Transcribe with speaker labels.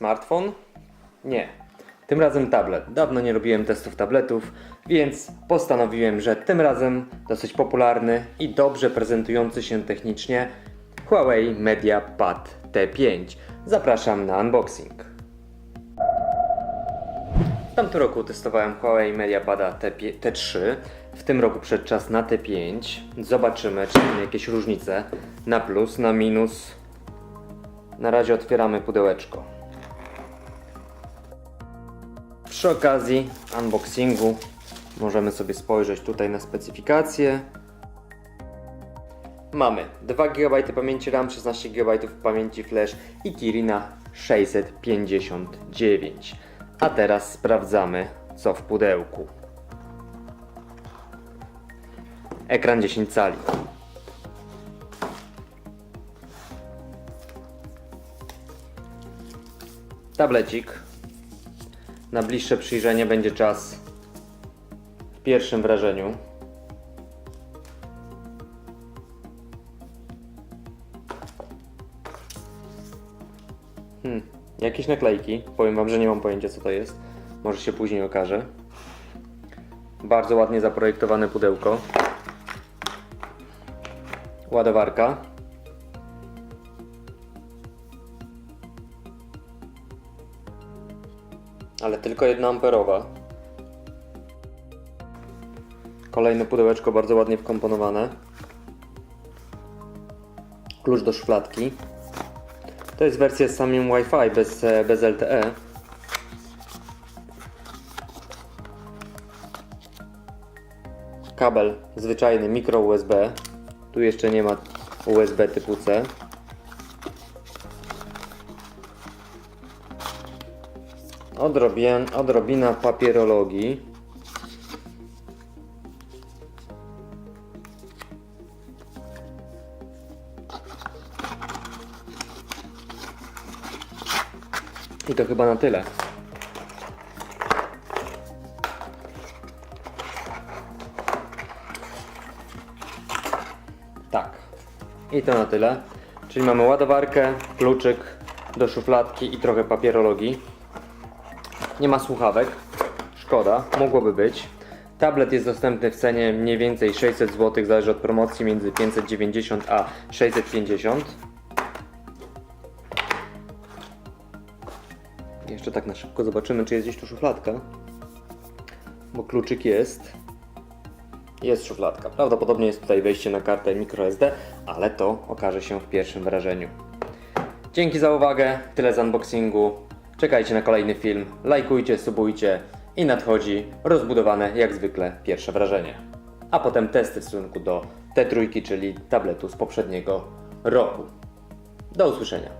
Speaker 1: Smartfon? Nie. Tym razem tablet. Dawno nie robiłem testów tabletów, więc postanowiłem, że tym razem dosyć popularny i dobrze prezentujący się technicznie Huawei MediaPad T5. Zapraszam na unboxing. W tamtym roku testowałem Huawei MediaPada T5 T3, w tym roku przed czas na T5. Zobaczymy, czy są jakieś różnice na plus, na minus. Na razie otwieramy pudełeczko. Przy okazji unboxingu możemy sobie spojrzeć tutaj na specyfikacje. Mamy 2 GB pamięci RAM, 16 GB pamięci flash i Kirina 659. A teraz sprawdzamy co w pudełku. Ekran 10 cali. Tablecik. Na bliższe przyjrzenie będzie czas w pierwszym wrażeniu. Hmm, jakieś naklejki. Powiem Wam, że nie mam pojęcia co to jest. Może się później okaże. Bardzo ładnie zaprojektowane pudełko. Ładowarka. Ale tylko jedna amperowa. Kolejne pudełeczko bardzo ładnie wkomponowane. Klucz do szufladki. To jest wersja z samym Wi-Fi bez, e, bez LTE. Kabel zwyczajny micro USB. Tu jeszcze nie ma USB typu C. Odrobien, odrobina papierologii. I to chyba na tyle. Tak. I to na tyle. Czyli mamy ładowarkę, kluczyk do szufladki i trochę papierologii. Nie ma słuchawek. Szkoda, mogłoby być. Tablet jest dostępny w cenie mniej więcej 600 zł, zależy od promocji między 590 a 650. Jeszcze tak na szybko zobaczymy, czy jest gdzieś tu szufladka. Bo kluczyk jest. Jest szufladka. Prawdopodobnie jest tutaj wejście na kartę microSD, ale to okaże się w pierwszym wrażeniu. Dzięki za uwagę, tyle z unboxingu. Czekajcie na kolejny film, lajkujcie, subujcie i nadchodzi rozbudowane jak zwykle pierwsze wrażenie. A potem testy w stosunku do T3, czyli tabletu z poprzedniego roku. Do usłyszenia.